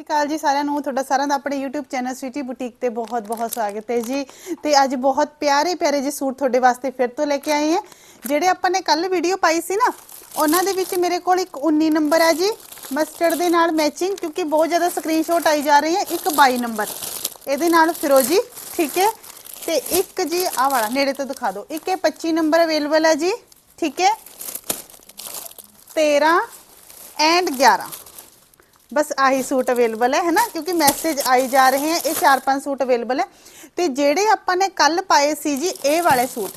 ਸਤਿ ਸ਼੍ਰੀ ਅਕਾਲ ਜੀ ਸਾਰਿਆਂ ਨੂੰ, ਤੁਹਾਡਾ ਸਾਰਿਆਂ ਦਾ ਆਪਣੇ YouTube ਚੈਨਲ ਸਵੀਟੀ ਬੁਟੀਕ ਤੇ ਬਹੁਤ-ਬਹੁਤ ਸਵਾਗਤ ਹੈ ਜੀ। ਤੇ ਅੱਜ ਬਹੁਤ ਪਿਆਰੇ ਪਿਆਰੇ ਜਿਹੇ ਸੂਟ ਤੁਹਾਡੇ ਵਾਸਤੇ ਫਿਰ ਤੋਂ ਲੈ ਕੇ ਆਏ ਹਾਂ। ਜਿਹੜੇ ਆਪਾਂ ਨੇ ਕੱਲ ਵੀਡੀਓ ਪਾਈ ਸੀ ਨਾ, ਉਹਨਾਂ ਦੇ ਵਿੱਚ ਮੇਰੇ ਕੋਲ ਇੱਕ 19 ਨੰਬਰ ਹੈ ਜੀ। ਮਸਟਰਡ ਦੇ ਨਾਲ ਮੈਚਿੰਗ ਕਿਉਂਕਿ ਬਹੁਤ ਜ਼ਿਆਦਾ ਸਕਰੀਨਸ਼ਾਟ ਆਈ ਜਾ ਰਹੀ ਹੈ, ਇੱਕ 22 ਨੰਬਰ ਇਹਦੇ ਨਾਲ ਫਿਰੋਜੀ ਠੀਕ ਹੈ? ਤੇ ਇੱਕ ਜੀ, ਆਹ ਵਾਲਾ, ਨੇੜੇ ਤੋਂ ਦਿਖਾ ਦਿਓ। ਇੱਕ ਇਹ 25 ਨੰਬਰ ਅਵੇਲੇਬਲ ਹੈ ਜੀ, ਠੀਕ ਹੈ? 13 ਐਂਡ 11 ਬਸ ਆਹੀ ਸੂਟ ਅਵੇਲੇਬਲ ਹੈ, ਹੈਨਾ? ਕਿਉਂਕਿ ਮੈਸੇਜ ਆਈ ਜਾ ਰਹੇ ਹੈ, ਇਹ ਚਾਰ ਪੰਜ ਸੂਟ ਅਵੇਲੇਬਲ ਹੈ। ਤੇ ਜਿਹੜੇ ਆਪਾਂ ਨੇ ਕੱਲ ਪਾਏ ਸੀ ਜੀ, ਇਹ ਵਾਲੇ ਸੂਟ,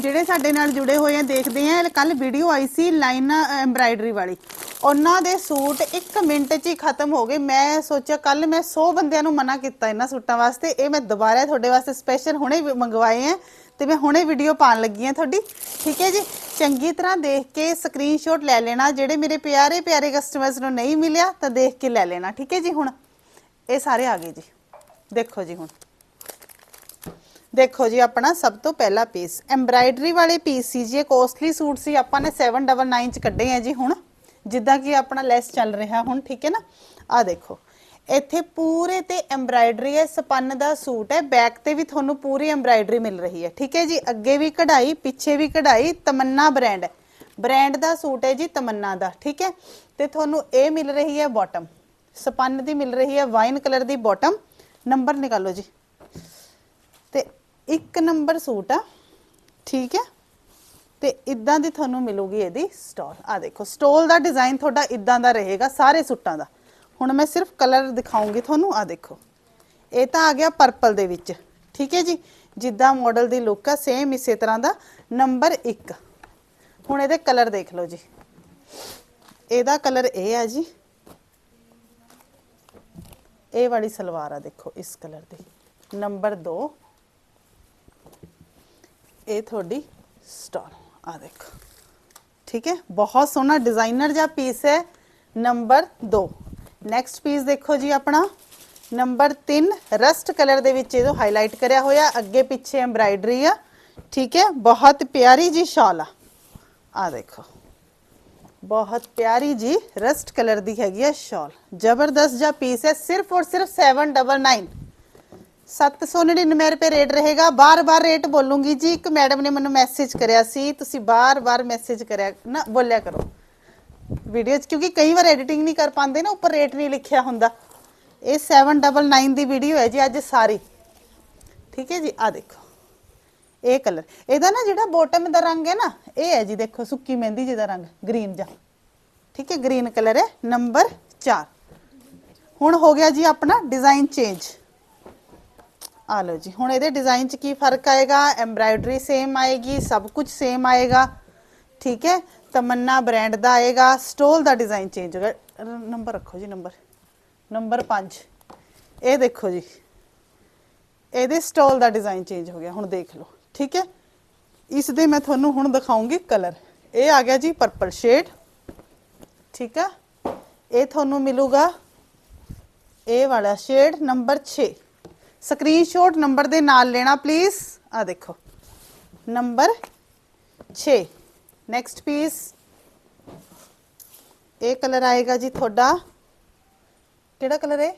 ਜਿਹੜੇ ਸਾਡੇ ਨਾਲ ਜੁੜੇ ਹੋਏ ਆ, ਦੇਖਦੇ ਆ ਕੱਲ ਵੀਡੀਓ ਆਈ ਸੀ ਲਾਈਨ ਐਮਬਰਾਇਡਰੀ ਵਾਲੀ। ਉਹਨਾਂ ਦੇ ਸੂਟ 1 ਮਿੰਟ 'ਚ ਹੀ ਖਤਮ ਹੋ ਗਏ। ਮੈਂ ਸੋਚਿਆ ਕੱਲ ਮੈਂ 100 ਬੰਦਿਆਂ ਨੂੰ ਮਨਾ ਕੀਤਾ ਇਹਨਾਂ ਸੂਟਾਂ ਵਾਸਤੇ। ਇਹ ਮੈਂ ਦੁਬਾਰਾ ਤੁਹਾਡੇ ਵਾਸਤੇ ਸਪੈਸ਼ਲ ਹੁਣੇ ਮੰਗਵਾਏ ਆ ਤੇ ਮੈਂ ਹੁਣੇ ਵੀਡੀਓ ਪਾਉਣ ਲੱਗੀ ਆ ਤੁਹਾਡੀ। ਠੀਕ ਹੈ ਜੀ? ਚੰਗੀ ਤਰ੍ਹਾਂ ਦੇਖ ਕੇ ਸਕਰੀਨਸ਼ਾਟ ਲੈ ਲੈਣਾ, ਜਿਹੜੇ ਮੇਰੇ ਪਿਆਰੇ ਪਿਆਰੇ ਕਸਟਮਰਸ ਨੂੰ ਨਹੀਂ ਮਿਲਿਆ, ਤਾਂ ਦੇਖ ਕੇ ਲੈ ਲੈਣਾ, ਠੀਕ ਹੈ ਜੀ ਹੁਣ? ਇਹ ਸਾਰੇ ਆ ਗਏ ਜੀ। ਦੇਖੋ ਜੀ ਹੁਣ। ਦੇਖੋ ਜੀ ਆਪਣਾ ਸਭ ਤੋਂ ਪਹਿਲਾ ਪੀਸ ਐਮਬਰਾਇਡਰੀ ਵਾਲੇ ਪੀਸ ਸੀ ਜੀ ਕੋਸਟਲੀ ਸੂਟ ਸੀ, ਆਪਾਂ ਨੇ 799 ਚ ਕੱਢੇ ਆ ਜੀ ਹੁਣ, ਜਿੱਦਾਂ ਕਿ ਆਪਣਾ ਲੈਸ ਚੱਲ ਰਿਹਾ ਹੁਣ, ਠੀਕ ਹੈ ਨਾ? ਆ ਦੇਖੋ। ਇੱਥੇ ਪੂਰੇ ਤੇ ਐਮਬਰਾਇਡਰੀ ਹੈ, ਸਪੰਨ ਦਾ ਸੂਟ ਹੈ ਬੈਕ ਤੇ ਵੀ ਤੁਹਾਨੂੰ ਪੂਰੀ ਐਮਬਰਾਇਡਰੀ ਮਿਲ ਰਹੀ ਹੈ, ਠੀਕ ਹੈ ਜੀ? ਅੱਗੇ ਵੀ ਕਢਾਈ, ਪਿੱਛੇ ਵੀ ਕਢਾਈ, ਤਮੰਨਾ ਬ੍ਰਾਂਡ ਹੈ। ਬ੍ਰਾਂਡ ਦਾ ਸੂਟ ਹੈ ਜੀ, ਤਮੰਨਾ ਦਾ, ਠੀਕ ਹੈ? ਤੇ ਤੁਹਾਨੂੰ ਇਹ ਮਿਲ ਰਹੀ ਹੈ ਬਾਟਮ ਸਪੰਨ ਦੀ ਮਿਲ ਰਹੀ ਹੈ ਵਾਈਨ ਕਲਰ ਦੀ ਬਾਟਮ ਨੰਬਰ ਨਿਕਾਲੋ ਜੀ। ਤੇ ਇੱਕ ਨੰਬਰ ਸੂਟ ਆ, ਠੀਕ ਹੈ? ਤੇ ਇਦਾਂ ਦੀ ਤੁਹਾਨੂੰ ਮਿਲੂਗੀ ਇਹਦੀ ਸਟੋਲ ਆ ਦੇਖੋ ਸਟੋਲ ਦਾ ਡਿਜ਼ਾਈਨ ਤੁਹਾਡਾ ਇਦਾਂ ਦਾ ਰਹੇਗਾ, ਸਾਰੇ ਸੂਟਾਂ ਦਾ। ਹੁਣ ਮੈਂ ਸਿਰਫ ਕਲਰ ਦਿਖਾਉਂਗੀ ਤੁਹਾਨੂੰ ਆ ਦੇਖੋ। ਇਹ ਤਾਂ ਆ ਗਿਆ ਪਰਪਲ ਦੇ ਵਿੱਚ। ਠੀਕ ਹੈ ਜੀ? ਜਿੱਦਾਂ ਮਾਡਲ ਦੀ ਲੁੱਕ ਆ ਸੇਮ ਇਸੇ ਤਰ੍ਹਾਂ ਦਾ। ਨੰਬਰ 1 ਹੁਣ ਇਹਦੇ ਕਲਰ ਦੇਖ ਲਓ ਜੀ। ਇਹਦਾ ਕਲਰ ਇਹ ਆ ਜੀ। ਇਹ ਵਾਲੀ ਸਲਵਾਰ ਆ, ਦੇਖੋ, ਇਸ ਕਲਰ ਦੀ। ਨੰਬਰ 2 ਇਹ ਤੁਹਾਡੀ ਸਟਾਰ ਆ ਦੇਖੋ। ਠੀਕ ਹੈ? ਬਹੁਤ ਸੋਹਣਾ ਡਿਜ਼ਾਈਨਰ ਜਿਹਾ ਪੀਸ ਹੈ। ਨੰਬਰ 2 ਨੈਕਸਟ ਪੀਸ ਦੇਖੋ ਜੀ ਆਪਣਾ। ਨੰਬਰ 3 ਰਸਟ ਕਲਰ ਦੇ ਵਿੱਚ ਇਹਨੂੰ ਹਾਈਲਾਈਟ ਕਰਿਆ ਹੋਇਆ। ਅੱਗੇ ਪਿੱਛੇ ਐਮਬਰਾਇਡਰੀ ਆ। ਠੀਕ ਹੈ? ਬਹੁਤ ਪਿਆਰੀ ਜੀ ਸ਼ਾਲ ਆ। ਆ ਦੇਖੋ। ਬਹੁਤ ਪਿਆਰੀ ਜੀ ਰਸਟ ਕਲਰ ਦੀ ਹੈਗੀ ਹੈ ਸ਼ਾਲ ਜ਼ਬਰਦਸਤ ਜਿਹਾ ਪੀਸ ਹੈ। ਸਿਰਫ ਔਰ ਸਿਰਫ 799 799 ਰੁਪਏ ਰੇਟ ਰਹੇਗਾ। ਬਾਰ-ਬਾਰ ਰੇਟ ਬੋਲੂੰਗੀ ਜੀ। ਇੱਕ ਮੈਡਮ ਨੇ ਮੈਨੂੰ ਮੈਸੇਜ ਕਰਿਆ ਸੀ। ਤੁਸੀਂ ਬਾਰ-ਬਾਰ ਮੈਸੇਜ ਕਰਿਆ ਨਾ, ਬੋਲਿਆ ਕਰੋ। ਵੀਡੀਓ 'ਚ ਕਿਉਂਕਿ ਕਈ ਵਾਰ ਐਡੀਟਿੰਗ ਨਹੀਂ ਕਰ ਪਾਉਂਦੇ ਨਾ, ਉੱਪਰ ਰੇਟ ਨਹੀਂ ਲਿਖਿਆ ਹੁੰਦਾ। ਇਹ 799 ਦੀ ਵੀਡੀਓ ਹੈ ਜੀ, ਅੱਜ ਸਾਰੀ। ਠੀਕ ਹੈ ਜੀ ਆ ਦੇਖੋ। ਇਹ ਕਲਰ ਇਹਦਾ ਨਾ ਜਿਹੜਾ ਬੋਟਮ ਦਾ ਰੰਗ ਹੈ ਨਾ, ਇਹ ਹੈ ਜੀ, ਦੇਖੋ, ਸੁੱਕੀ ਮਹਿੰਦੀ ਜਿਹਦਾ ਰੰਗ ਗ੍ਰੀਨ ਜਿਹਾ। ਠੀਕ ਹੈ ਗ੍ਰੀਨ ਕਲਰ ਹੈ ਨੰਬਰ 4 ਹੁਣ ਹੋ ਗਿਆ ਜੀ ਆਪਣਾ ਡਿਜ਼ਾਈਨ ਚੇਂਜ ਆ ਲਓ ਜੀ, ਹੁਣ ਇਹਦੇ ਡਿਜ਼ਾਈਨ 'ਚ ਕੀ ਫ਼ਰਕ ਆਏਗਾ? ਐਮਬਰਾਇਡਰੀ ਸੇਮ ਆਏਗੀ, ਸਭ ਕੁਝ ਸੇਮ ਆਏਗਾ। ਠੀਕ ਹੈ ਤਮੰਨਾ ਬ੍ਰਾਂਡ ਦਾ ਆਏਗਾ। ਸਟੋਲ ਦਾ ਡਿਜ਼ਾਈਨ ਚੇਂਜ ਹੋ ਗਿਆ। ਨੰਬਰ ਰੱਖੋ ਜੀ ਨੰਬਰ ਨੰਬਰ 5 ਇਹ ਦੇਖੋ ਜੀ। ਇਹਦੇ ਸਟੋਲ ਦਾ ਡਿਜ਼ਾਈਨ ਚੇਂਜ ਹੋ ਗਿਆ। ਹੁਣ ਦੇਖ ਲਓ। ਠੀਕ ਹੈ? ਇਸ ਦੇ ਮੈਂ ਤੁਹਾਨੂੰ ਹੁਣ ਦਿਖਾਉਂਗੀ ਕਲਰ ਇਹ ਆ ਗਿਆ ਜੀ ਪਰਪਲ ਸ਼ੇਡ ਠੀਕ ਹੈ? ਇਹ ਤੁਹਾਨੂੰ ਮਿਲੂਗਾ। ਇਹ ਵਾਲਾ ਸ਼ੇਡ ਨੰਬਰ 6 ਸਕਰੀਨਸ਼ਾਟ ਨੰਬਰ ਦੇ ਨਾਲ ਲੈਣਾ ਪਲੀਜ਼ ਆ ਦੇਖੋ। ਨੰਬਰ 6 ਨੈਕਸਟ ਪੀਸ ਇਹ ਕਲਰ ਆਏਗਾ ਜੀ ਤੁਹਾਡਾ। ਕਿਹੜਾ ਕਲਰ ਹੈ?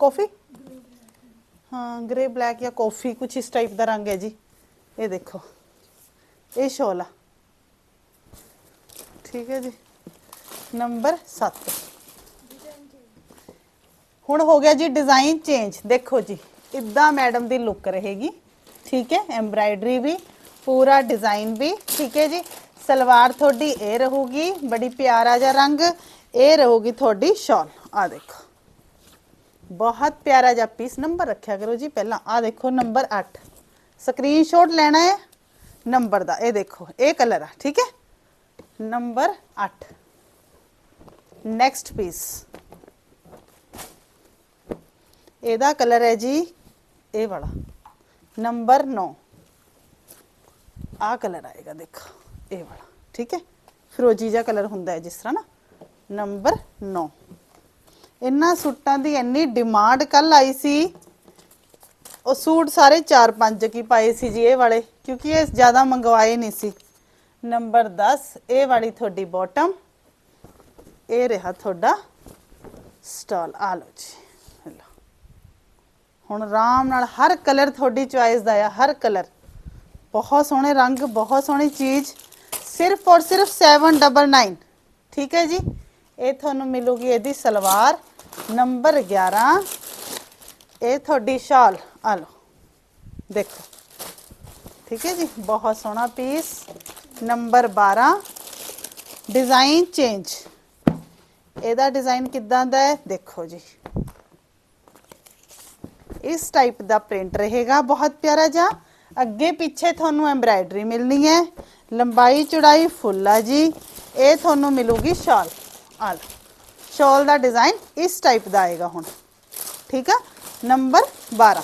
ਕਾਫੀ ਹਾਂ ਗ੍ਰੇ ਬਲੈਕ ਜਾਂ ਕਾਫੀ ਕੁਝ ਇਸ ਟਾਈਪ ਦਾ ਰੰਗ ਹੈ ਜੀ। ਇਹ ਦੇਖੋ। ਇਹ ਸ਼ੋਲਾ। ਠੀਕ ਹੈ ਜੀ। ਨੰਬਰ 7 ਹੁਣ ਹੋ ਗਿਆ ਜੀ ਡਿਜ਼ਾਈਨ ਚੇਂਜ ਦੇਖੋ ਜੀ, ਇਦਾਂ ਮੈਡਮ ਦੀ ਲੁੱਕ ਰਹੇਗੀ। ਠੀਕ ਹੈ ਐਮਬਰਾਇਡਰੀ ਵੀ, ਪੂਰਾ ਡਿਜ਼ਾਈਨ ਵੀ। ਠੀਕ ਹੈ ਜੀ। ਸਲਵਾਰ ਤੁਹਾਡੀ ਇਹ ਰਹੂਗੀ ਬੜੀ ਪਿਆਰਾ ਜਿਹਾ ਰੰਗ ਇਹ ਰਹੂਗੀ ਤੁਹਾਡੀ ਸ਼ਾਲ ਆ ਦੇਖੋ ਬਹੁਤ ਪਿਆਰਾ ਜਿਹਾ ਪੀਸ ਨੰਬਰ ਰੱਖਿਆ ਕਰੋ ਜੀ ਪਹਿਲਾਂ ਆ ਦੇਖੋ ਨੰਬਰ 8 ਸਕਰੀਨਸ਼ਾਟ ਲੈਣਾ ਹੈ ਨੰਬਰ ਦਾ ਇਹ ਦੇਖੋ ਇਹ ਕਲਰ ਆ ਠੀਕ ਹੈ ਨੰਬਰ 8 ਨੈਕਸਟ ਪੀਸ ਇਹਦਾ ਕਲਰ ਹੈ ਜੀ ਇਹ ਵਾਲਾ ਨੰਬਰ 9 ਆ ਕਲਰ ਆਏਗਾ ਦੇਖੋ ਇਹ ਵਾਲਾ, ਠੀਕ ਹੈ? ਫਿਰੋਜੀ ਜਿਹਾ ਕਲਰ ਹੁੰਦਾ ਹੈ ਜਿਸ ਤਰ੍ਹਾਂ ਨਾ। ਨੰਬਰ 9 ਇਹਨਾਂ ਸੂਟਾਂ ਦੀ ਇੰਨੀ ਡਿਮਾਂਡ ਕੱਲ ਆਈ ਸੀ। ਉਹ ਸੂਟ ਸਾਰੇ 4-5 ਕੀ ਪਾਏ ਸੀ ਜੀ ਇਹ ਵਾਲੇ, ਕਿਉਂਕਿ ਇਹ ਜ਼ਿਆਦਾ ਮੰਗਵਾਏ ਨਹੀਂ ਸੀ। ਨੰਬਰ 10 ਇਹ ਵਾਲੀ ਤੁਹਾਡੀ ਬਾਟਮ ਇਹ ਰਿਹਾ ਤੁਹਾਡਾ ਸਟਾਲ ਆ ਲਓ ਜੀ ਹੁਣ ਆਰਾਮ ਨਾਲ ਹਰ ਕਲਰ ਤੁਹਾਡੀ ਚੁਆਇਸ ਦਾ ਆ, ਹਰ ਕਲਰ ਬਹੁਤ ਸੋਹਣੇ ਰੰਗ, ਬਹੁਤ ਸੋਹਣੀ ਚੀਜ਼। ਸਿਰਫ ਔਰ ਸਿਰਫ 799 ਠੀਕ ਹੈ ਜੀ? ਇਹ ਤੁਹਾਨੂੰ ਮਿਲੂਗੀ ਇਹਦੀ ਸਲਵਾਰ ਨੰਬਰ 11 ਇਹ ਤੁਹਾਡੀ ਸ਼ਾਲ। ਆ ਲਓ, ਦੇਖੋ। ਠੀਕ ਹੈ ਜੀ? ਬਹੁਤ ਸੋਹਣਾ ਪੀਸ ਨੰਬਰ 12 ਡਿਜ਼ਾਈਨ ਚੇਂਜ ਇਹਦਾ ਡਿਜ਼ਾਈਨ ਕਿੱਦਾਂ ਦਾ ਹੈ? ਦੇਖੋ ਜੀ। ਇਸ ਟਾਈਪ ਦਾ ਪ੍ਰਿੰਟ ਰਹੇਗਾ। ਬਹੁਤ ਪਿਆਰਾ ਜਿਹਾ। ਅੱਗੇ ਪਿੱਛੇ ਤੁਹਾਨੂੰ ਐਮਬ੍ਰਾਇਡਰੀ ਮਿਲਣੀ ਹੈ। ਲੰਬਾਈ, ਚੌੜਾਈ ਫੁੱਲ ਆ ਜੀ। ਇਹ ਤੁਹਾਨੂੰ ਮਿਲੂਗੀ ਸ਼ਾਲ। ਆ ਲਓ। ਸ਼ਾਲ ਦਾ ਡਿਜ਼ਾਈਨ ਇਸ ਟਾਈਪ ਦਾ ਆਏਗਾ ਹੁਣ। ਠੀਕ ਆ? Number 12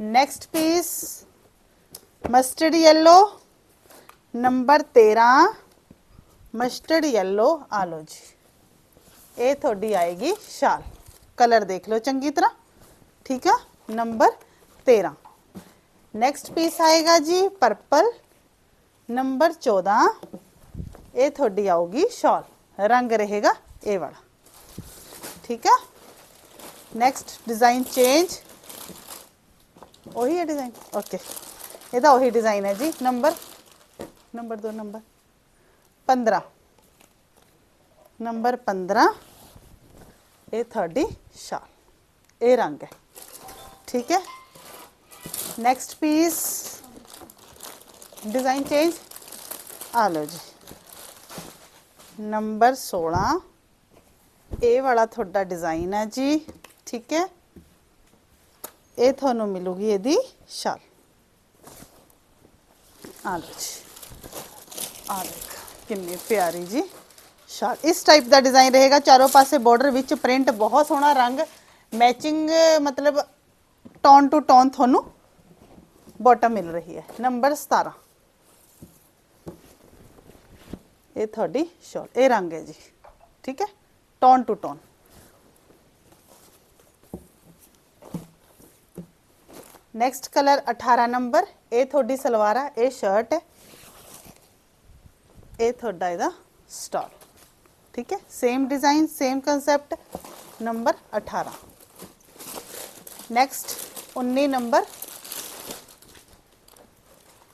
next piece mustard yellow number 13 mustard yellow ਆ ਲਓ ਜੀ। ਇਹ ਤੁਹਾਡੀ ਆਏਗੀ ਸ਼ਾਲ। ਕਲਰ ਦੇਖ ਲਓ ਚੰਗੀ ਤਰ੍ਹਾਂ। ਠੀਕ ਆ? ਨੰਬਰ 13 ਨੈਕਸਟ ਪੀਸ ਆਏਗਾ ਜੀ ਪਰਪਲ ਨੰਬਰ 14 ਇਹ ਤੁਹਾਡੀ ਆਊਗੀ ਸ਼ਾਲ ਰੰਗ ਰਹੇਗਾ ਇਹ ਵਾਲਾ ਠੀਕ ਆ ਨੈਕਸਟ ਡਿਜ਼ਾਈਨ ਚੇਂਜ ਉਹੀ ਹੈ ਡਿਜ਼ਾਈਨ ਓਕੇ ਇਹਦਾ ਉਹੀ ਡਿਜ਼ਾਈਨ ਹੈ ਜੀ ਨੰਬਰ ਨੰਬਰ ਦੋ ਨੰਬਰ 15 ਨੰਬਰ 15 ਇਹ ਤੁਹਾਡੀ ਸ਼ਾਲ ਇਹ ਰੰਗ ਹੈ ਠੀਕ ਹੈ ਨੈਕਸਟ ਪੀਸ ਡਿਜ਼ਾਈਨ ਚੇਂਜ ਆ ਲਓ ਜੀ। ਨੰਬਰ 16 ਇਹ ਵਾਲਾ ਤੁਹਾਡਾ ਡਿਜ਼ਾਈਨ ਹੈ ਜੀ। ਠੀਕ ਹੈ? ਇਹ ਤੁਹਾਨੂੰ ਮਿਲੂਗੀ ਇਹਦੀ ਸ਼ਾਲ ਆ ਲਓ ਜੀ। ਆ ਦੇਖ ਕਿੰਨੀ ਪਿਆਰੀ ਜੀ ਸ਼ਾਲ ਇਸ ਟਾਈਪ ਦਾ ਡਿਜ਼ਾਈਨ ਰਹੇਗਾ। ਚਾਰੋਂ ਪਾਸੇ ਬਾਰਡਰ ਵਿੱਚ ਪ੍ਰਿੰਟ ਬਹੁਤ ਸੋਹਣਾ ਰੰਗ। ਮੈਚਿੰਗ ਮਤਲਬ ਟੋਨ ਟੂ ਟੋਨ ਤੁਹਾਨੂੰ ਬਾਟਮ ਮਿਲ ਰਹੀ ਹੈ ਨੰਬਰ 17 ਇਹ ਤੁਹਾਡੀ ਸ਼ਾਲ ਇਹ ਰੰਗ ਹੈ ਜੀ ਠੀਕ ਹੈ tone to tone next colour 18 number ਇਹ ਤੁਹਾਡੀ ਸਲਵਾਰ ਆ ਇਹ ਸ਼ਰਟ ਹੈ ਇਹ ਤੁਹਾਡਾ ਇਹਦਾ ਸਟਾਲ ਠੀਕ ਹੈ same design same concept number 18 next 19 number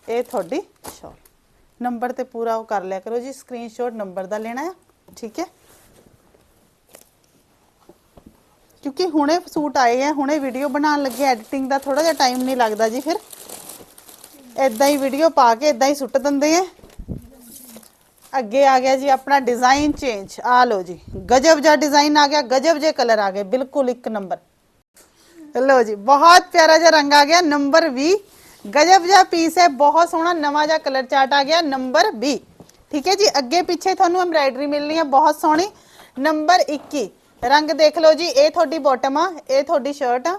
ਇਹ ਤੁਹਾਡੀ ਸ਼ਾਲ। ਨੰਬਰ ਤੇ ਪੂਰਾ ਉਹ ਕਰ ਲਿਆ ਕਰੋ ਜੀ ਸਕਰੀਨਸ਼ਾਟ ਨੰਬਰ ਦਾ ਲੈਣਾ ਹੈ ਠੀਕ ਹੈ? ਕਿਉਂਕਿ ਹੁਣੇ ਸੂਟ ਆਏ ਆ, ਹੁਣੇ ਵੀਡੀਓ ਬਣਾਉਣ ਲੱਗੇ ਐਡੀਟਿੰਗ ਦਾ ਥੋੜਾ ਜਿਹਾ ਟਾਈਮ ਨਹੀਂ ਲੱਗਦਾ ਜੀ ਫਿਰ। ਇਦਾਂ ਹੀ ਵੀਡੀਓ ਪਾ ਕੇ ਇਦਾਂ ਹੀ ਸੁੱਟ ਦਿੰਦੇ ਆ। ਅੱਗੇ ਆ ਗਿਆ ਜੀ ਆਪਣਾ ਡਿਜ਼ਾਈਨ ਚੇਂਜ ਆ ਲੋ ਜੀ, ਗਜਬ ਜਿਹਾ ਡਿਜ਼ਾਈਨ ਆ ਗਿਆ, ਗਜਬ ਜੇ ਕਲਰ ਆ ਗਏ, ਬਿਲਕੁਲ ਇੱਕ ਨੰਬਰ ਲੋ ਜੀ, ਬਹੁਤ ਪਿਆਰਾ ਜਿਹਾ ਰੰਗ ਆ ਗਿਆ ਨੰਬਰ 20 ਗਜਬ ਜਿਹਾ ਪੀਸ ਹੈ, ਬਹੁਤ ਸੋਹਣਾ ਨਵਾਂ ਜਿਹਾ ਕਲਰ ਚਾਰਟ ਆ ਗਿਆ ਨੰਬਰ 20 ਠੀਕ ਹੈ ਜੀ, ਅੱਗੇ ਪਿੱਛੇ ਤੁਹਾਨੂੰ ਐਮਬ੍ਰਾਇਡਰੀ ਮਿਲਣੀ ਹੈ, ਬਹੁਤ ਸੋਹਣੀ। ਨੰਬਰ 21 ਰੰਗ ਦੇਖ ਲਓ ਜੀ, ਇਹ ਤੁਹਾਡੀ ਬਾਟਮ ਆ, ਇਹ ਤੁਹਾਡੀ ਸ਼ਰਟ ਆ,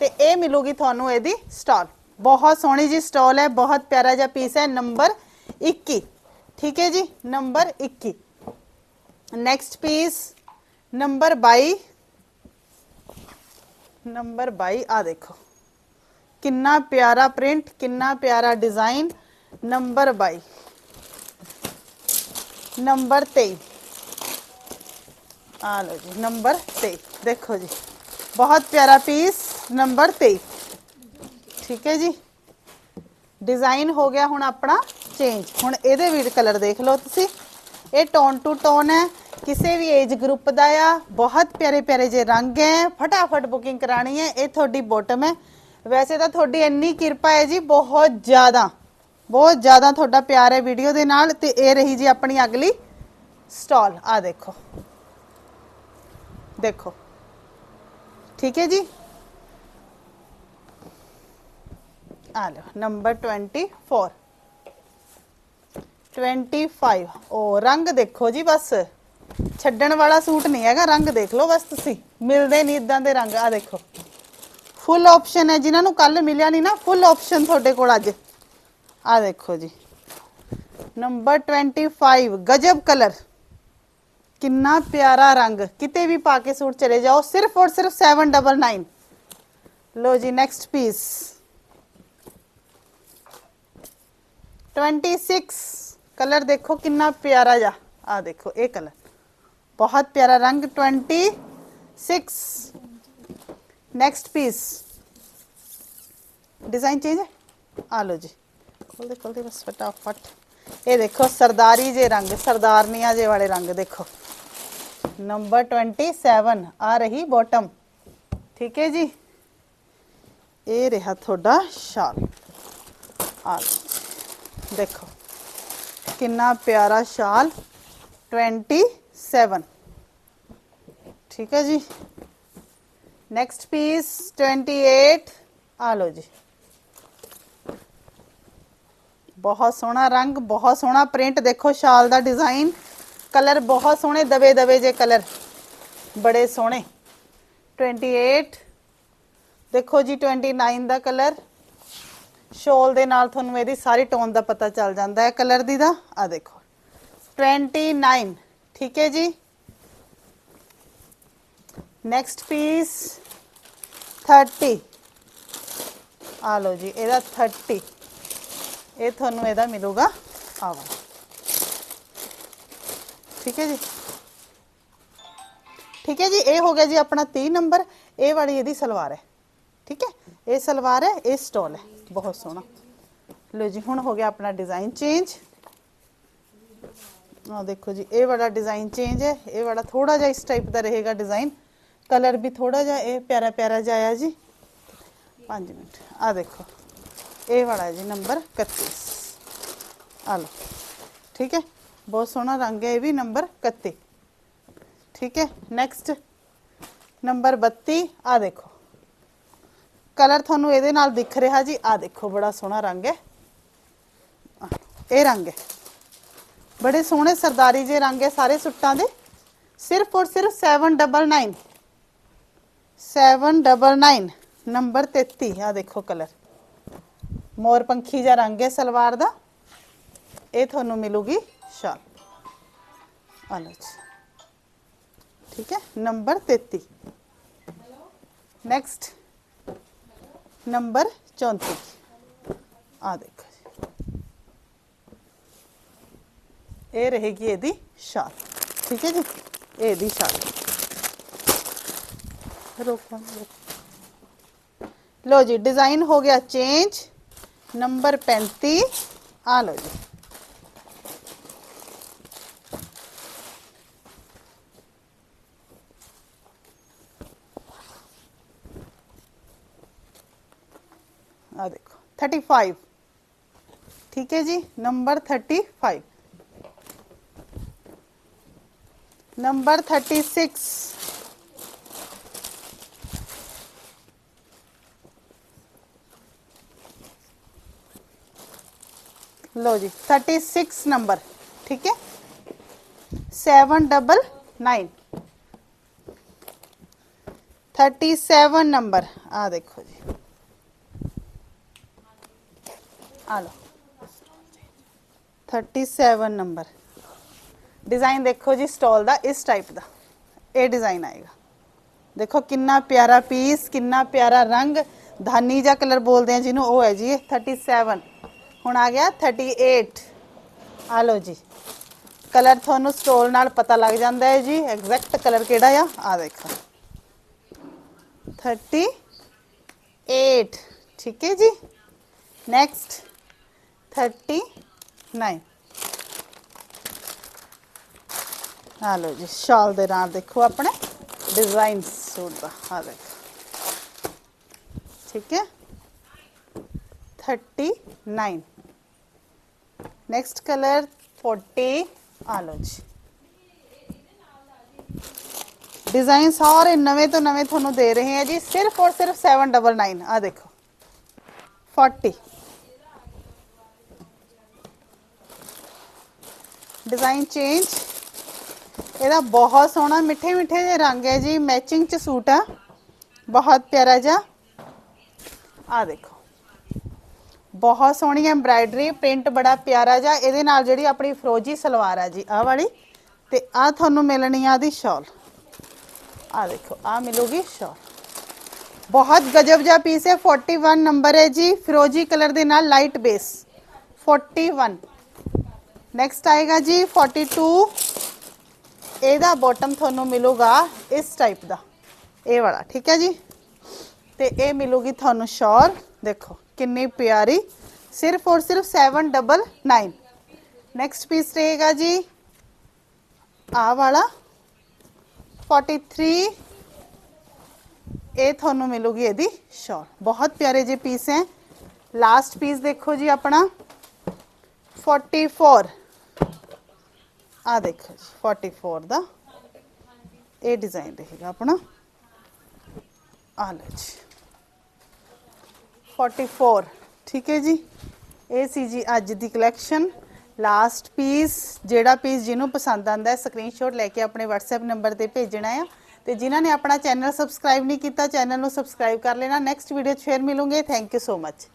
ਤੇ ਇਹ ਮਿਲੂਗੀ ਤੁਹਾਨੂੰ ਇਹਦੀ ਸਟਾਲ ਬਹੁਤ ਸੋਹਣੀ ਜੀ ਸਟਾਲ ਹੈ, ਬਹੁਤ ਪਿਆਰਾ ਜਿਹਾ ਪੀਸ ਹੈ ਨੰਬਰ 21 ਠੀਕ ਹੈ ਜੀ number 21 next piece number 22 number 22 ਆ ਦੇਖੋ। ਕਿੰਨਾ ਪਿਆਰਾ ਪ੍ਰਿੰਟ ਕਿੰਨਾ ਪਿਆਰਾ ਡਿਜ਼ਾਈਨ ਨੰਬਰ 22 ਨੰਬਰ 23 ਆ ਲਓ ਜੀ ਨੰਬਰ 23 ਦੇਖੋ ਜੀ ਬਹੁਤ ਪਿਆਰਾ ਪੀਸ ਨੰਬਰ 23 ਠੀਕ ਹੈ ਜੀ ਡਿਜ਼ਾਈਨ ਹੋ ਗਿਆ ਹੁਣ ਆਪਣਾ ਚੇਂਜ ਹੁਣ ਇਹਦੇ ਵੀ ਕਲਰ ਦੇਖ ਲਓ ਤੁਸੀਂ ਇਹ ਟੋਨ ਟੂ ਟੋਨ ਹੈ ਕਿਸੇ ਵੀ ਏਜ ਗਰੁੱਪ ਦਾ ਆ ਬਹੁਤ ਪਿਆਰੇ ਪਿਆਰੇ ਜੇ ਰੰਗ ਹੈ ਫਟਾਫਟ ਬੁਕਿੰਗ ਕਰਾਣੀ ਹੈ ਇਹ ਤੁਹਾਡੀ ਬੋਟਮ ਹੈ ਵੈਸੇ ਤਾਂ ਤੁਹਾਡੀ ਇੰਨੀ ਕਿਰਪਾ ਹੈ ਜੀ, ਬਹੁਤ ਜ਼ਿਆਦਾ ਬਹੁਤ ਜ਼ਿਆਦਾ ਤੁਹਾਡਾ ਪਿਆਰ ਹੈ ਵੀਡੀਓ ਦੇ ਨਾਲ ਤੇ ਇਹ ਰਹੀ ਜੀ ਆਪਣੀ ਅਗਲੀ ਸਟਾਲ। ਆ ਦੇਖੋ। ਦੇਖੋ। ਠੀਕ ਹੈ ਜੀ? ਆ ਲਓ ਨੰਬਰ 24 25 ਉਹ ਰੰਗ ਦੇਖੋ ਜੀ ਬਸ। ਛੱਡਣ ਵਾਲਾ ਸੂਟ ਨਹੀਂ ਹੈਗਾ, ਰੰਗ ਦੇਖ ਲਓ ਬਸ ਤੁਸੀਂ। ਮਿਲਦੇ ਨਹੀਂ ਇਦਾਂ ਦੇ ਰੰਗ। ਆ ਦੇਖੋ। ਫੁੱਲ ਆਪਸ਼ਨ ਹੈ, ਜਿਨ੍ਹਾਂ ਨੂੰ ਕੱਲ ਮਿਲਿਆ ਨਹੀਂ ਨਾ, ਫੁੱਲ ਆਪਸ਼ਨ ਤੁਹਾਡੇ ਕੋਲ ਅੱਜ। ਆ ਦੇਖੋ ਜੀ। ਨੰਬਰ 25 ਗਜਬ ਕਲਰ। ਕਿੰਨਾ ਪਿਆਰਾ ਰੰਗ। ਕਿਤੇ ਵੀ ਪਾ ਕੇ ਸੂਟ ਚਲੇ ਜਾਓ, ਸਿਰਫ ਔਰ ਸਿਰਫ 799 ਲੋ ਜੀ ਨੈਕਸਟ ਪੀਸ 26 ਕਲਰ ਦੇਖੋ ਕਿੰਨਾ ਪਿਆਰਾ ਜਾ ਆ ਦੇਖੋ, ਇਹ ਕਲਰ। ਬਹੁਤ ਪਿਆਰਾ ਰੰਗ। 26 ਨੈਕਸਟ ਪੀਸ ਡਿਜ਼ਾਈਨ ਚੇਂਜ ਆ ਲਓ ਜੀ ਖੋਲ ਦੇ ਬਸ ਫਟਾਫਟ ਇਹ ਦੇਖੋ ਸਰਦਾਰੀ ਜੇ ਰੰਗ ਸਰਦਾਰਨੀਆਂ ਜੇ ਵਾਲੇ ਰੰਗ ਦੇਖੋ ਨੰਬਰ 27 ਆ ਰਹੀ ਬਾਟਮ ਠੀਕ ਹੈ ਜੀ ਇਹ ਰਿਹਾ ਤੁਹਾਡਾ ਸ਼ਾਲ ਆ ਦੇਖੋ ਕਿੰਨਾ ਪਿਆਰਾ ਸ਼ਾਲ 27 ਠੀਕ ਹੈ ਜੀ ਨੈਕਸਟ ਪੀਸ 28 ਆ ਲਓ ਜੀ ਬਹੁਤ ਸੋਹਣਾ ਰੰਗ ਬਹੁਤ ਸੋਹਣਾ ਪ੍ਰਿੰਟ ਦੇਖੋ ਸ਼ਾਲ ਦਾ ਡਿਜ਼ਾਈਨ ਕਲਰ ਬਹੁਤ ਸੋਹਣੇ ਦਵੇ ਦਵੇ ਜੇ ਕਲਰ ਬੜੇ ਸੋਹਣੇ 28 ਦੇਖੋ ਜੀ 29 ਦਾ ਕਲਰ ਸ਼ੋਲ ਦੇ ਨਾਲ ਤੁਹਾਨੂੰ ਇਹਦੀ ਸਾਰੀ ਟੋਨ ਦਾ ਪਤਾ ਚੱਲ ਜਾਂਦਾ ਹੈ ਕਲਰ ਦੀ ਦਾ ਆ ਦੇਖੋ 29 ਠੀਕ ਹੈ ਜੀ ਨੈਕਸਟ ਪੀਸ 30 ਆ ਲਓ ਜੀ, ਇਹਦਾ 30 ਇਹ ਤੁਹਾਨੂੰ ਇਹਦਾ ਮਿਲੂਗਾ ਆਵਾ ਠੀਕ ਹੈ ਜੀ? ਠੀਕ ਹੈ ਜੀ, ਇਹ ਹੋ ਗਿਆ ਜੀ ਆਪਣਾ 30 ਨੰਬਰ ਇਹ ਵਾਲੀ ਇਹਦੀ ਸਲਵਾਰ ਹੈ। ਠੀਕ ਹੈ? ਇਹ ਸਲਵਾਰ ਹੈ, ਇਹ ਸਟੋਲ ਹੈ। ਬਹੁਤ ਸੋਹਣਾ। ਲੋ ਜੀ, ਹੁਣ ਹੋ ਗਿਆ ਆਪਣਾ ਡਿਜ਼ਾਈਨ ਚੇਂਜ ਆ ਦੇਖੋ ਜੀ, ਇਹ ਵਾਲਾ ਡਿਜ਼ਾਈਨ ਚੇਂਜ ਹੈ। ਇਹ ਵਾਲਾ ਥੋੜਾ ਜਿਹਾ ਇਸ ਟਾਈਪ ਦਾ ਰਹੇਗਾ ਡਿਜ਼ਾਈਨ ਕਲਰ ਵੀ ਥੋੜਾ ਜਿਹਾ, ਇਹ ਪਿਆਰਾ ਪਿਆਰਾ ਜਿਹਾ ਜੀ। 5 ਮਿੰਟ ਆ ਦੇਖੋ। ਇਹ ਵਾਲਾ ਜੀ ਨੰਬਰ 31 ਆ ਲਓ, ਠੀਕ ਹੈ? ਬਹੁਤ ਸੋਹਣਾ ਰੰਗ ਹੈ ਇਹ ਵੀ ਨੰਬਰ 31 ਠੀਕ ਹੈ? ਨੈਕਸਟ ਨੰਬਰ 32 ਆ ਦੇਖੋ। ਕਲਰ ਤੁਹਾਨੂੰ ਇਹਦੇ ਨਾਲ ਦਿਖ ਰਿਹਾ ਜੀ। ਆ ਦੇਖੋ, ਬੜਾ ਸੋਹਣਾ ਰੰਗ ਹੈ। ਇਹ ਰੰਗ ਹੈ। ਬੜੇ ਸੋਹਣੇ ਸਰਦਾਰੀ ਜੇ ਰੰਗ ਹੈ ਸਾਰੇ ਸੁੱਟਾਂ ਦੇ। ਸਿਰਫ ਔਰ ਸਿਰਫ 799 799 ਨੰਬਰ 33 ਆ ਦੇਖੋ ਕਲਰ ਮੋਰ ਪੰਖੀ ਜਿਹਾ ਰੰਗ ਹੈ ਸਲਵਾਰ ਦਾ ਇਹ ਤੁਹਾਨੂੰ ਮਿਲੂਗੀ ਸ਼ਾਲ ਆ ਲਓ ਜੀ ਠੀਕ ਹੈ ਨੰਬਰ 33 ਨੈਕਸਟ ਨੰਬਰ 34 ਆ ਦੇਖੋ ਜੀ ਇਹ ਰਹੇਗੀ ਇਹਦੀ ਸ਼ਾਲ ਠੀਕ ਹੈ ਜੀ ਇਹ ਇਹਦੀ ਸ਼ਾਲ ਰੋਕੋ ਰੋਕੋ। ਲੋ ਜੀ ਡਿਜ਼ਾਈਨ ਹੋ ਗਿਆ ਚੇਂਜ ਨੰਬਰ 35 ਆ ਲਓ ਜੀ ਆ ਦੇਖੋ 35 ਠੀਕ ਹੈ ਜੀ ਨੰਬਰ 35 ਨੰਬਰ 36 लो जी थर्टी सिक्स नंबर ठीक है? Seven double nine thirty seven number आ देखो जी। आ लो। थर्टी सेवन नंबर डिज़ाइन देखो जी स्टॉल का इस टाइप का ये डिज़ाइन आएगा। देखो कि प्यारा पीस कि प्यारा रंग, धानी जहा कलर बोलते हैं जिन्होंने वो है जी थर्टी सैवन ਹੁਣ ਆ ਗਿਆ 38 ਆ ਲਓ ਜੀ। ਕਲਰ ਤੁਹਾਨੂੰ ਸਟੋਲ ਨਾਲ ਪਤਾ ਲੱਗ ਜਾਂਦਾ ਹੈ ਜੀ। ਐਗਜ਼ੈਕਟ ਕਲਰ ਕਿਹੜਾ ਆ? ਆ ਦੇਖੋ। 38 ਠੀਕ ਹੈ ਜੀ। ਨੈਕਸਟ 39 ਆ ਲਓ ਜੀ। ਸ਼ਾਲ ਦੇ ਨਾਲ ਦੇਖੋ ਆਪਣੇ ਡਿਜ਼ਾਈਨ ਸੂਟ ਦਾ। ਆ ਦੇਖੋ। ਠੀਕ ਹੈ। 39 ਨੈਕਸਟ ਕਲਰ 40 ਆ ਲਓ ਜੀ ਡਿਜ਼ਾਈਨ ਸਾਰੇ ਨਵੇਂ ਤੋਂ ਨਵੇਂ ਤੁਹਾਨੂੰ ਦੇ ਰਹੇ ਹਾਂ ਜੀ ਸਿਰਫ ਔਰ ਸਿਰਫ 799 ਆ ਦੇਖੋ 40 ਡਿਜ਼ਾਈਨ ਚੇਂਜ ਇਹਦਾ ਬਹੁਤ ਸੋਹਣਾ ਮਿੱਠੇ ਮਿੱਠੇ ਜਿਹੇ ਰੰਗ ਹੈ ਜੀ ਮੈਚਿੰਗ ਚ ਸੂਟ ਆ ਬਹੁਤ ਪਿਆਰਾ ਜਿਹਾ ਆ ਦੇਖੋ ਬਹੁਤ ਸੋਹਣੀ ਐਮਬ੍ਰਾਇਡਰੀ ਪ੍ਰਿੰਟ ਬੜਾ ਪਿਆਰਾ ਜਿਹਾ, ਇਹਦੇ ਨਾਲ ਜਿਹੜੀ ਆਪਣੀ ਫਰੋਜੀ ਸਲਵਾਰ ਆ ਜੀ, ਆਹ ਵਾਲੀ। ਤੇ ਆ ਤੁਹਾਨੂੰ ਮਿਲਣੀ ਆ ਦੀ ਸ਼ਾਲ ਆ ਦੇਖੋ ਆ ਮਿਲੂਗੀ ਸ਼ਾਲ ਬਹੁਤ ਗਜਬ ਜਿਹਾ ਪੀਸ ਹੈ 41 ਨੰਬਰ ਹੈ ਜੀ, ਫਿਰੋਜੀ ਕਲਰ ਦੇ ਨਾਲ ਲਾਈਟ ਬੇਸ 41 ਨੈਕਸਟ ਆਏਗਾ ਜੀ 42 ਇਹਦਾ ਬਾਟਮ ਤੁਹਾਨੂੰ ਮਿਲੂਗਾ ਇਸ ਟਾਈਪ ਦਾ। ਇਹ ਵਾਲਾ, ਠੀਕ ਹੈ ਜੀ? ਤੇ ਇਹ ਮਿਲੂਗੀ ਤੁਹਾਨੂੰ ਸ਼ੌਰ ਦੇਖੋ। ਕਿੰਨੀ ਪਿਆਰੀ ਸਿਰਫ ਔਰ ਸਿਰਫ 799 ਨੈਕਸਟ ਪੀਸ ਰਹੇਗਾ ਜੀ ਆ ਵਾਲਾ 43 ਇਹ ਤੁਹਾਨੂੰ ਮਿਲੂਗੀ ਇਹਦੀ ਸ਼ੌਰ ਬਹੁਤ ਪਿਆਰੇ ਜੇ ਪੀਸ ਹੈ ਲਾਸਟ ਪੀਸ ਦੇਖੋ ਜੀ ਆਪਣਾ 44 ਆ ਦੇਖੋ ਜੀ 44 ਦਾ ਇਹ ਡਿਜ਼ਾਈਨ ਰਹੇਗਾ ਆਪਣਾ ਆ ਲਓ ਜੀ 44 ਠੀਕ ਹੈ ਜੀ? ਇਹ ਸੀ ਜੀ ਅੱਜ ਦੀ ਕਲੈਕਸ਼ਨ ਲਾਸਟ ਪੀਸ ਜਿਹੜਾ ਪੀਸ ਜਿਹਨੂੰ ਪਸੰਦ ਆਂਦਾ ਹੈ ਸਕਰੀਨਸ਼ਾਟ ਲੈ ਕੇ ਆਪਣੇ WhatsApp ਨੰਬਰ ਤੇ ਭੇਜਣਾ ਆ। ਤੇ ਜਿਨ੍ਹਾਂ ਨੇ ਆਪਣਾ ਚੈਨਲ ਸਬਸਕ੍ਰਾਈਬ ਨਹੀਂ ਕੀਤਾ ਚੈਨਲ ਨੂੰ ਸਬਸਕ੍ਰਾਈਬ ਕਰ ਲੈਣਾ। ਨੈਕਸਟ ਵੀਡੀਓ 'ਚ ਫੇਰ ਮਿਲੂਗੇ। Thank you so much